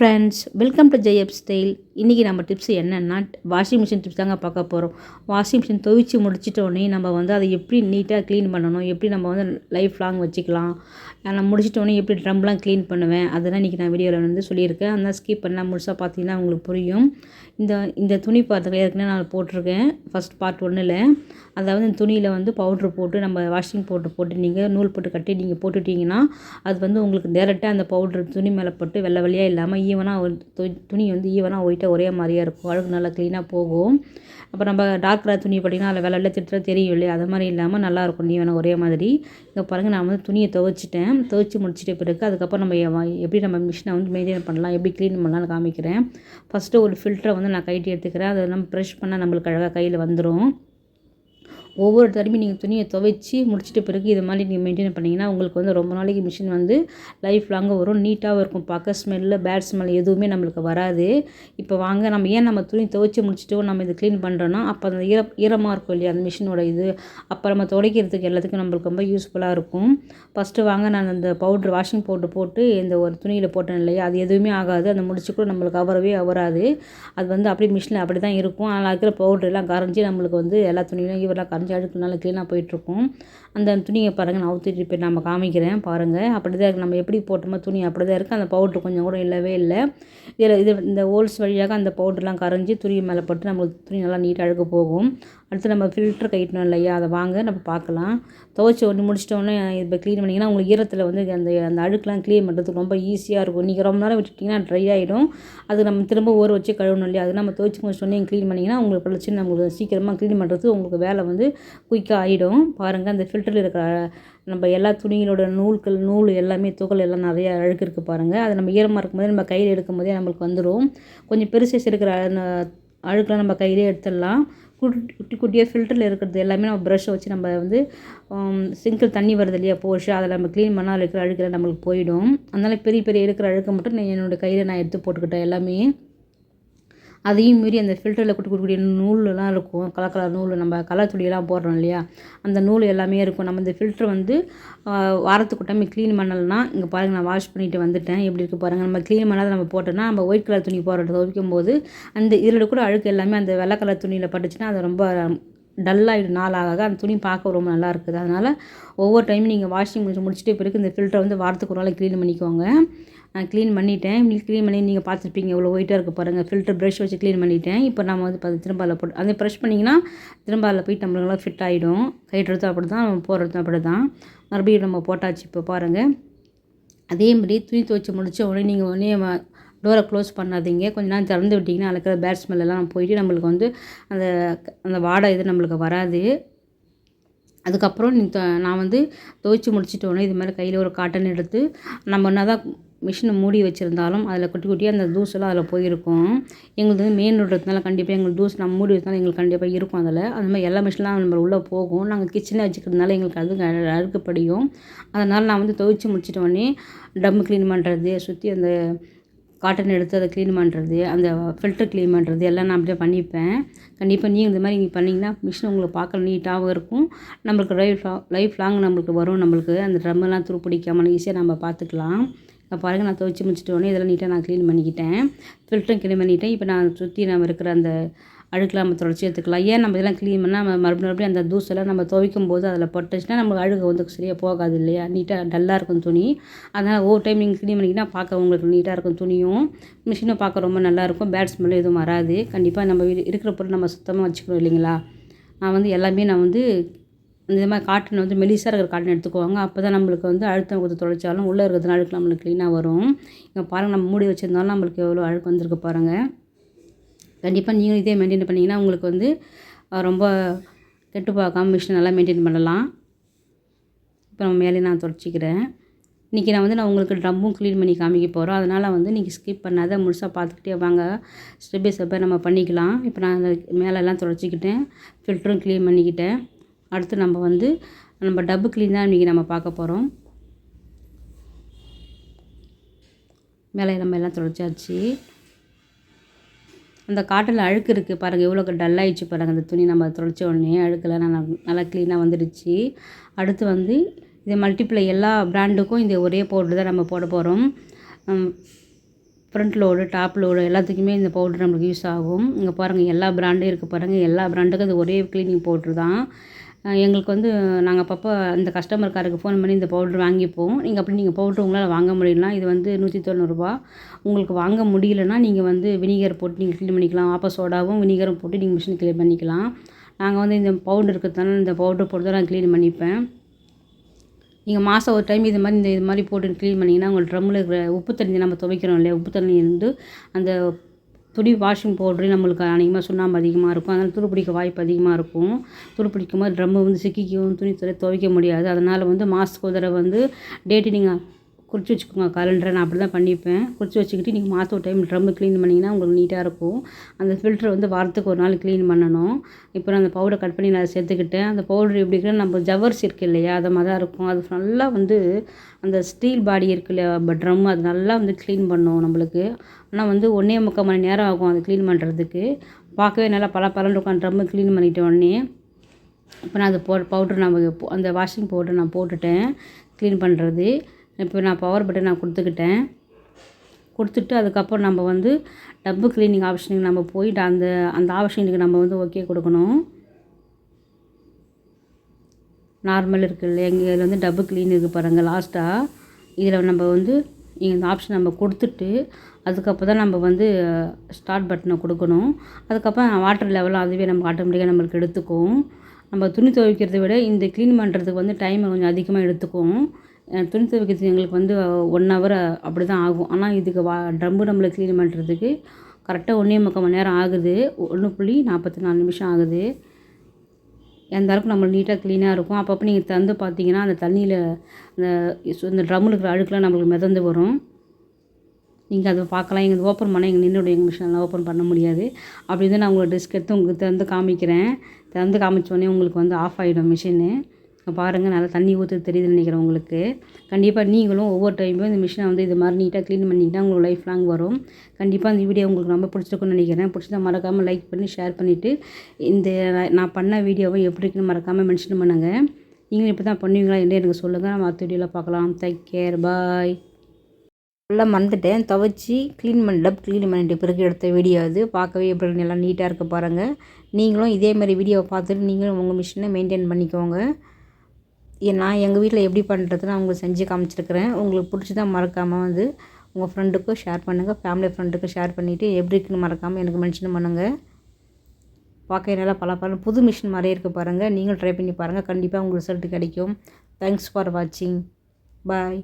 Friends welcome to ஜெயப் style இன்றைக்கி நம்ம டிப்ஸ் என்னென்னா வாஷிங் மிஷின் டிப்ஸ் தாங்க பார்க்க போகிறோம் வாஷிங் மிஷின் துவைச்சி முடிச்சிட்டோடனே நம்ம வந்து அதை எப்படி நீட்டாக க்ளீன் பண்ணணும்? எப்படி நம்ம வந்து லைஃப் லாங் வச்சுக்கலாம் நான் முடிச்சிட்டோடனே எப்படி ட்ரம்லாம் க்ளீன் பண்ணுவேன்? அதெல்லாம் இன்றைக்கி நான் வீடியோவில் வந்து சொல்லியிருக்கேன். அந்த ஸ்கிப் பண்ணால் முழுசாக பார்த்தீங்கன்னா உங்களுக்கு புரியும். இந்த இந்த துணி பாத்திரம் ஏற்கனவே நான் போட்டிருக்கேன். ஃபஸ்ட் பார்ட் ஒன்றில் அதாவது இந்த துணியில் வந்து பவுட்ரு போட்டு நம்ம வாஷிங் பவுட்ரு போட்டு நீங்கள் நூல் போட்டு கட்டி நீங்கள் போட்டுட்டிங்கன்னா அது வந்து உங்களுக்கு டேரெக்டாக அந்த பவுட்ரு துணி மேலே போட்டு வெள்ளை வெள்ளையாக இல்லாமல் ஈவனாக துணி வந்து ஈவனாக ஒயிட்டாக ஒரே மாதிரியாக இருக்கும். அழகு நல்லா க்ளீனாக போகும். அப்புறம் நம்ம டார்க் கலர் துணி போட்டிங்கன்னா அதில் வெள்ளை வெள்ளை திட்டுறது தெரியும் இல்லையா? அது மாதிரி இல்லாமல் நல்லாயிருக்கும் ஈவனாக ஒரே மாதிரி. இங்கே பாருங்கள் நான் வந்து துணியை துவைச்சிட்டேன். துவைச்சி முடிச்சிட்ட பிறகு அதுக்கப்புறம் நம்ம எப்படி நம்ம மிஷினை வந்து மெயின்டைன் பண்ணலாம் எப்படி க்ளீன் பண்ணலாம்னு காமிக்கிறேன். ஃபஸ்ட்டு ஒரு ஃபில்டரை வந்து நான் கைட்டி எடுத்துக்கிறேன். அதை நம்ம ப்ரெஷ் பண்ணால் நம்மளுக்கு அழகாக கையில் வந்துடும் ஒவ்வொரு தடவையும் நீங்கள் துணியை துவைச்சி முடிச்சிட்ட பிறகு இது மாதிரி நீங்கள் மெயின்டைன் பண்ணிங்கன்னா உங்களுக்கு வந்து ரொம்ப நாளைக்கு மிஷின் வந்து லைஃப் லாங்காக வரும். நீட்டாகவும் இருக்கும். பார்க்க ஸ்மெல்லு பேட் ஸ்மெல் எதுவுமே நம்மளுக்கு வராது. இப்போ வாங்க நம்ம ஏன் நம்ம துணி துவைச்சி முடிச்சிட்டோம்? நம்ம இது க்ளீன் பண்ணுறோன்னா அப்போ அந்த ஈர ஈரமாக இருக்கும் இல்லையா அந்த மிஷினோட இது. அப்போ நம்ம துடைக்கிறதுக்கு எல்லாத்துக்கும் நம்மளுக்கு ரொம்ப யூஸ்ஃபுல்லாக இருக்கும். ஃபஸ்ட்டு வாங்க நான் அந்த பவுட்ரு வாஷிங் பவுட்ரு போட்டு இந்த ஒரு துணியில் போட்டேன் இல்லையா அது எதுவுமே ஆகாது. அந்த முடிச்சு கூட நம்மளுக்கு அவரவே அவராது அது வந்து அப்படியே மிஷினில் அப்படி தான் இருக்கும். ஆனால் இருக்கிற பவுட்ரு எல்லாம் கரைஞ்சி நம்மளுக்கு வந்து எல்லா துணியிலும் இவரெல்லாம் கரைஞ்சி அழுக்கு நல்லா க்ளீனாக போயிட்டுருக்கும். அந்த துணியை பாருங்கள் நான் ஊற்றிட்டு இப்போ நம்ம காமிக்கிறேன் பாருங்கள் அப்படி தான் இருக்குது நம்ம எப்படி போட்டோமோ துணி அப்படி தான் இருக்குது அந்த பவுட்ரு கொஞ்சம் கூட இல்லவே இல்லை. இதில் இது இந்த ஹோல்ஸ் வழியாக அந்த பவுடர்லாம் கரைஞ்சி துணி மேலே போட்டு நம்மளுக்கு துணி நல்லா நீட்டாக அழுக்கு போகும். அடுத்து நம்ம ஃபில்டர் கட்டணும் இல்லையா? அதை வாங்க நம்ம பார்க்கலாம். துவைச்சி ஒன்று முடிச்சிட்டோன்னே இப்போ க்ளீன் பண்ணிங்கன்னா உங்களுக்கு ஈரத்தில் வந்து அந்த அந்த அழுக்கெலாம் க்ளீன் பண்ணுறதுக்கு ரொம்ப ஈஸியாக இருக்கும். நீங்கள் ரொம்ப நேரம் விட்டுட்டிங்கன்னா ட்ரை ஆகிடும் அது நம்ம திரும்ப ஊற வச்சு கழுவணும் இல்லையா? அது நம்ம துவைச்சி முடிச்சிட்டோன்னே க்ளீன் பண்ணிங்கன்னா உங்களுக்கு பிரச்சனை நம்மளுக்கு சீக்கிரமாக க்ளீன் பண்ணுறது உங்களுக்கு வேலை வந்து குயிக்காக ஆகிடும் பாருங்கள் அந்த ஃபில்டரில் இருக்கிற நம்ம எல்லா துணிகளோட நூல்கள் நூல் எல்லாமே துகள் எல்லாம் நிறையா அழுக்கு இருக்குது பாருங்கள் அது நம்ம ஈரமாக இருக்கும்போதே நம்ம கையில் எடுக்கும்போதே நம்மளுக்கு வந்துடும். கொஞ்சம் பெருசு இருக்கிற அந்த அழுக்கெலாம் நம்ம கையிலே எடுத்துடலாம். குட்டி குட்டி குட்டியாக ஃபில்டரில் இருக்கிறது எல்லாமே நம்ம ப்ரஷ்ஷை வச்சு நம்ம வந்து சிங்கிள் தண்ணி வருது இல்லையா போஷு அதில் நம்ம க்ளீன் பண்ணால் அதில் இருக்கிற அழுக்கில் நம்மளுக்கு போயிடும். அதனால் பெரிய பெரிய இருக்கிற அழுக்கை மட்டும் நான் என்னோடய கையில் நான் எடுத்து போட்டுக்கிட்டேன் எல்லாமே. அதையும் மீறி அந்த ஃபில்டரில் கொடுக்கக்கூடிய நூலெலாம் இருக்கும். கலர் கலர் நூல் நம்ம கலர் துணியெல்லாம் போடுறோம் இல்லையா? அந்த நூல் எல்லாமே இருக்கும். நம்ம இந்த ஃபில்டர் வந்து வாரத்துக்கு டைம் க்ளீன் பண்ணலைன்னா இங்கே பாருங்கள் நான் வாஷ் பண்ணிவிட்டு வந்துட்டேன். எப்படி இருக்குது பாருங்கள் நம்ம க்ளீன் பண்ணாத நம்ம போட்டோம்னா நம்ம ஒயிட் கலர் துணி போடுறது துவைக்கும் போது அந்த இதில் கூட அழுக்கு எல்லாமே அந்த வெள்ளை கலர் துணியில் பட்டுச்சுன்னா அது ரொம்ப டல்லாகிடும் நாளாக ஆக அந்த துணி பார்க்க ரொம்ப நல்லா இருக்குது. அதனால் ஒவ்வொரு டைமும் நீங்கள் வாஷிங் மிஷின் முடிச்சிட்டு பிறகு இந்த ஃபில்டரை வந்து வாரத்துக்கு ஒரு நாள் க்ளீன் பண்ணிக்கோங்க. நான் க்ளீன் பண்ணிட்டேன். க்ளீன் பண்ணி நீங்கள் பார்த்துருப்பீங்க இவ்வளோ ஒயிட்டாக இருக்க பாருங்கள் ஃபில்டர் ப்ரஷ் வச்சு க்ளீன் பண்ணிட்டேன். இப்போ நம்ம வந்து பார்த்து திரும்ப அதில் போட்டு அதை ப்ரெஷ் பண்ணிங்கன்னா திரும்ப அதில் போயிட்டு நம்மளுக்கு ஃபிட் ஆகிடும் கைட்டுறதும் அப்படி தான் போடுறதும் அப்படி தான் மறுபடியும் நம்ம போட்டாச்சு இப்போ பாருங்கள் அதே மாதிரி துணி துவைச்சி முடிச்ச உடனே நீங்கள் உடனே டோரை க்ளோஸ் பண்ணாதீங்க. கொஞ்ச நேரம் திறந்து விட்டிங்கன்னா அதில் பேட் ஸ்மெல் எல்லாம் போயிட்டு நம்மளுக்கு வந்து அந்த அந்த வாடை இது நம்மளுக்கு வராது. அதுக்கப்புறம் நீ த- நான் வந்து துவைச்சி முடிச்சிட்டோன்னே இது மாதிரி கையில் ஒரு காட்டன் எடுத்து நம்ம என்ன தான் மிஷினை மூடி வச்சுருந்தாலும் அதில் குட்டி குட்டியாக அந்த தூசெல்லாம் அதில் போயிருக்கும். எங்களுக்கு வந்து மெயின் ரோடுறதுனால கண்டிப்பாக எங்களுக்கு தூசு நம்ம மூடி வச்சனால எங்களுக்கு கண்டிப்பாக இருக்கும் அதில். அந்த மாதிரி எல்லா மிஷின்லாம் நம்ம உள்ளே போகும். நாங்கள் கிச்சனே வச்சுக்கிறதுனால எங்களுக்கு அது அழுக்கப்படியும் அதனால் நான் வந்து துவைச்சி முடிச்சிட்டோடனே டம் க்ளீன் பண்ணுறது சுற்றி அந்த காட்டன் எடுத்து அதை க்ளீன் பண்ணுறது அந்த ஃபில்டர் க்ளீன் பண்ணுறது எல்லாம் நான் அப்படியே பண்ணிப்பேன். கண்டிப்பாக நீங்கள் இந்த மாதிரி நீங்கள் பண்ணிங்கன்னா மிஷின் உங்களுக்கு பார்க்க நீட்டாகவும் இருக்கும். நம்மளுக்கு லைஃப் லைஃப் லாங் நம்மளுக்கு வரும். நம்மளுக்கு அந்த ட்ரம்மெல்லாம் துரு பிடிக்காமல் ஈஸியாக நம்ம பார்த்துக்கலாம். நான் பாருங்கள் நான் துவைச்சி முடிச்சிட்டோனே இதெல்லாம் நீட்டாக நான் க்ளீன் பண்ணிக்கிட்டேன். ஃபில்டரும் க்ளீன் பண்ணிட்டேன். இப்போ நான் சுற்றி நம்ம இருக்கிற அந்த அழுக்கெலாம் நம்ம தொடச்சி எடுத்துக்கலாம். ஏன் நம்ம இதெல்லாம் க்ளீன் பண்ணால் நம்ம மறுபடியும் மறுபடியும் அந்த தூசெல்லாம் நம்ம துவைக்கும் போது அதில் பட்டுச்சுன்னா நம்ம அழுகு வந்து சரியாக போகாது இல்லையா? நீட்டாக டல்லாக இருக்கும் துணி. அதனால் ஒவ்வொரு டைம் நீங்கள் க்ளீன் பண்ணிங்கன்னா பார்க்க உங்களுக்கு நீட்டாக இருக்கும் துணியும். மிஷினும் பார்க்க ரொம்ப நல்லாயிருக்கும் பேட் ஸ்மெல் எதுவும் வராது. கண்டிப்பாக நம்ம வீடு இருக்கிற பொருள் நம்ம சுத்தமாக வச்சுக்கணும் இல்லைங்களா? நான் வந்து எல்லாமே நான் வந்து இந்த மாதிரி காட்டன் வந்து மெலிசாக இருக்கிற காட்டன் எடுத்துக்குவாங்க. அப்போ தான் நம்மளுக்கு வந்து அழுத்தம் கொடுத்து தொலைச்சாலும் உள்ளே இருக்கிறது அழுக்கு நம்மளுக்கு க்ளீனாக வரும். இங்கே பாருங்கள் நம்ம மூடி வச்சுருந்தாலும் நம்மளுக்கு எவ்வளோ அழுக்கு வந்திருக்கு பாருங்கள் கண்டிப்பாக நீங்களும் இதே மெயின்டைன் பண்ணிங்கன்னா உங்களுக்கு வந்து ரொம்ப கெட்டு பார்க்காம மிஷின் நல்லா மெயின்டைன் பண்ணலாம். இப்போ நம்ம மேலே நான் தொடச்சிக்கிறேன் இன்றைக்கி நான் வந்து நான் உங்களுக்கு ட்ரம்மும் க்ளீன் பண்ணி காமிக்க போகிறோம் அதனால் வந்து நீங்கள் ஸ்கிப் பண்ணாத முழுசாக பார்த்துக்கிட்டே வாங்க. ஸ்டெப் பை ஸ்டெப்பாக நம்ம பண்ணிக்கலாம். இப்போ நான் அந்த மேலெல்லாம் தொடச்சிக்கிட்டேன் ஃபில்டரும் க்ளீன் பண்ணிக்கிட்டேன். அடுத்து நம்ம வந்து நம்ம டப்பு க்ளீன் தான் இன்றைக்கி நம்ம பார்க்க போகிறோம் மேலே நம்ம எல்லாம் தொடச்சாச்சு. அந்த காட்டில் அழுக்கு இருக்குது பாருங்கள் எவ்வளோ டல்லாகிடுச்சு பாருங்கள் அந்த துணி நம்ம துடைச்ச உடனே அழுக்கெல்லாம் நல்லா நல்லா க்ளீனாக வந்துடுச்சு. அடுத்து வந்து இது மல்டிப்ளை எல்லா பிராண்டுக்கும் இந்த ஒரே பவுடர் தான் நம்ம போட போகிறோம் ஃப்ரண்ட் லோடு டாப் லோடு எல்லாத்துக்குமே இந்த பவுடர் நம்மளுக்கு யூஸ் ஆகும். இங்கே பாருங்கள் எல்லா பிராண்டும் இருக்குது பாருங்கள் எல்லா பிராண்டுக்கும் இது ஒரே க்ளீனிங் பவுட்ரு தான். எங்களுக்கு வந்து நாங்கள் அப்பப்போ அந்த கஸ்டமர் காருக்கு ஃபோன் பண்ணி இந்த பவுட்ரு வாங்கிப்போம். நீங்கள் அப்படி நீங்கள் பவுட்ரு உங்களால் வாங்க முடியலனா இது வந்து நூற்றி தொண்ணூறுரூபா உங்களுக்கு வாங்க முடியலன்னா நீங்கள் வந்து வினிகர் போட்டு நீங்கள் க்ளீன் பண்ணிக்கலாம். ஆப்ப சோடாவும் வினிகரும் போட்டு நீங்கள் மிஷின் க்ளீன் பண்ணிக்கலாம். நாங்கள் வந்து இந்த பவுட்ரு இருக்கிறதுனால இந்த பவுட்ரு போட்டு தான் நான் க்ளீன் பண்ணிப்பேன். நீங்கள் மாதம் ஒரு டைம் இது மாதிரி இந்த இது மாதிரி போட்டு க்ளீன் பண்ணிங்கன்னா உங்கள் ட்ரம்மில் இருக்கிற உப்பு தண்ணி நம்ம துவைக்கிறோம் இல்லையா உப்பு தண்ணி இருந்து அந்த துணி வாஷிங் பவுட்ரு நம்மளுக்கு அநேகமாக சுண்ணாம்பு அதிகமாக இருக்கும். அதனால் துருப்பிடிக்க வாய்ப்பு அதிகமாக இருக்கும். துருப்பிடிக்கும் போது ட்ரம்மு வந்து சிக்கிக்கும் துணி துவைக்க முடியாது. அதனால் வந்து மாதத்துக்கு ஒரு தடவை வந்து டேட்டு நீங்கள் குறித்து வச்சுக்கோங்க. காலண்டரை நான் அப்படி தான் பண்ணிப்பேன் குறித்து வச்சுக்கிட்டு நீங்கள் மாதம் ஒரு டைம் ட்ரம்மு க்ளீன் பண்ணிங்கன்னா உங்களுக்கு நீட்டாக இருக்கும். அந்த ஃபில்ட்ரு வந்து வாரத்துக்கு ஒரு நாள் க்ளீன் பண்ணணும். இப்போ நான் அந்த பவுடரை கட் பண்ணி நான் சேர்த்துக்கிட்டேன். அந்த பவுடர் எப்படி இருக்குன்னா நம்ம ஜவர்ஸ் இருக்குது இல்லையா அது மாதிரி தான் இருக்கும். அது நல்லா வந்து அந்த ஸ்டீல் பாடி இருக்கு இல்லையா ட்ரம் அது நல்லா வந்து க்ளீன் பண்ணும் நம்மளுக்கு. ஆனால் வந்து ஒன்றே முக்கால் மணி நேரம் ஆகும் அது க்ளீன் பண்ணுறதுக்கு பார்க்கவே நல்லா பல பலன் இருக்கும் ட்ரம்மு க்ளீன் பண்ணிட்ட உடனே இப்போ நான் அது போ பவுட்ரு நான் அந்த வாஷிங் பவுடர் நான் போட்டுட்டேன். க்ளீன் பண்ணுறது இப்போ நான் பவர் பட்டன் நான் கொடுத்துக்கிட்டேன். கொடுத்துட்டு அதுக்கப்புறம் நம்ம வந்து டப்பு க்ளீனிங் ஆப்ஷனுக்கு நம்ம போயிட்டு அந்த அந்த ஆப்ஷனுக்கு நம்ம வந்து ஓகே கொடுக்கணும். நார்மல் இருக்குது இல்லை எங்கள் இதில் வந்து டப்பு க்ளீன் இருக்குது பாருங்கள் லாஸ்ட்டாக இதில் நம்ம வந்து இந்த ஆப்ஷன் நம்ம கொடுத்துட்டு அதுக்கப்புறம் தான் நம்ம வந்து ஸ்டார்ட் பட்டனை கொடுக்கணும். அதுக்கப்புறம் வாட்டர் லெவலும் அதுவே நம்ம ஆட்டோமேட்டிக்காக நம்மளுக்கு எடுத்துக்கும். நம்ம துணி துவைக்கிறத விட இந்த க்ளீன் பண்ணுறதுக்கு வந்து டைம் கொஞ்சம் அதிகமாக எடுத்துக்கும். துணி துவைக்கிறதுக்கு எங்களுக்கு வந்து ஒன் ஹவர் அப்படி தான் ஆகும். ஆனால் இதுக்கு வா ட்ரம்மு நம்மளை க்ளீன் பண்ணுறதுக்கு கரெக்டாக ஒன்றே முக்கால் மணி நேரம் ஆகுது. ஒன்று புள்ளி நாற்பத்தி நாலு நிமிஷம் ஆகுது. எந்த அளவுக்கு நம்ம நீட்டாக க்ளீனாக இருக்கும். அப்பப்போ நீங்கள் திறந்து பார்த்தீங்கன்னா அந்த தண்ணியில் அந்த இந்த ட்ரம்மில் இருக்கிற அழுக்கெலாம் நம்மளுக்கு மிதந்து வரும். நீங்கள் அதை பார்க்கலாம். எங்கள் ஓப்பன் பண்ணால் எங்கள் நின்றுடைய எங்கள் மிஷினெலாம் ஓப்பன் பண்ண முடியாது. அப்படி தான் நான் உங்களை டிஸ்க் எடுத்து உங்களுக்கு திறந்து காமிக்கிறேன். திறந்து காமிச்சோடனே உங்களுக்கு வந்து ஆஃப் ஆகிடும் மிஷினு பாருங்கள் நல்லா தண்ணி ஊற்று தெரியுதுன்னு நினைக்கிறேன் உங்களுக்கு. கண்டிப்பாக நீங்களும் ஒவ்வொரு டைமும் இந்த மிஷினை வந்து இது மாதிரி நீட்டாக க்ளீன் பண்ணிக்கிட்டால் உங்களுக்கு லைஃப் லாங் வரும். கண்டிப்பாக இந்த வீடியோ உங்களுக்கு ரொம்ப பிடிச்சிருக்குன்னு நினைக்கிறேன். பிடிச்சதை மறக்காமல் லைக் பண்ணி ஷேர் பண்ணிவிட்டு இந்த நான் பண்ண வீடியோவை எப்படி இருக்குன்னு மறக்காமல் மென்ஷன் பண்ணுங்கள் நீங்களும் இப்போ தான் பண்ணுவீங்களா என்ன எனக்கு சொல்லுங்கள் நம்ம அடுத்த வீடியோவில் பார்க்கலாம். தேங்க் கேர் பாய் ஃபுல்லாக மறந்துட்டேன். துவச்சி க்ளீன் பண்ணி டப் க்ளீன் பண்ணிட்டு பிறகு எடுத்த வீடியோ அது. பார்க்கவே எப்படி நல்லா நீட்டாக இருக்க பாருங்கள் நீங்களும் இதே மாதிரி வீடியோவை பார்த்துட்டு நீங்களும் உங்கள் மிஷினை மெயின்டைன் பண்ணிக்கோங்க. நான் எங்கள் வீட்டில் எப்படி பண்ணுறதுன்னு உங்களுக்கு செஞ்சு காமிச்சிருக்கிறேன். உங்களுக்கு பிடிச்சதா மறக்காமல் வந்து உங்கள் ஃப்ரெண்டுக்கும் ஷேர் பண்ணுங்கள் ஃபேமிலி ஃப்ரெண்டுக்கும் ஷேர் பண்ணிவிட்டு எப்படி இருக்குன்னு மறக்காமல் எனக்கு மென்ஷன் பண்ணுங்கள் பார்க்க நல்லா பல பல புது மிஷின் மாதிரியே இருக்குது பாருங்கள் நீங்களும் ட்ரை பண்ணி பாருங்கள் கண்டிப்பாக உங்களுக்கு ரிசல்ட் கிடைக்கும். தேங்க்ஸ் ஃபார் வாட்சிங் பாய்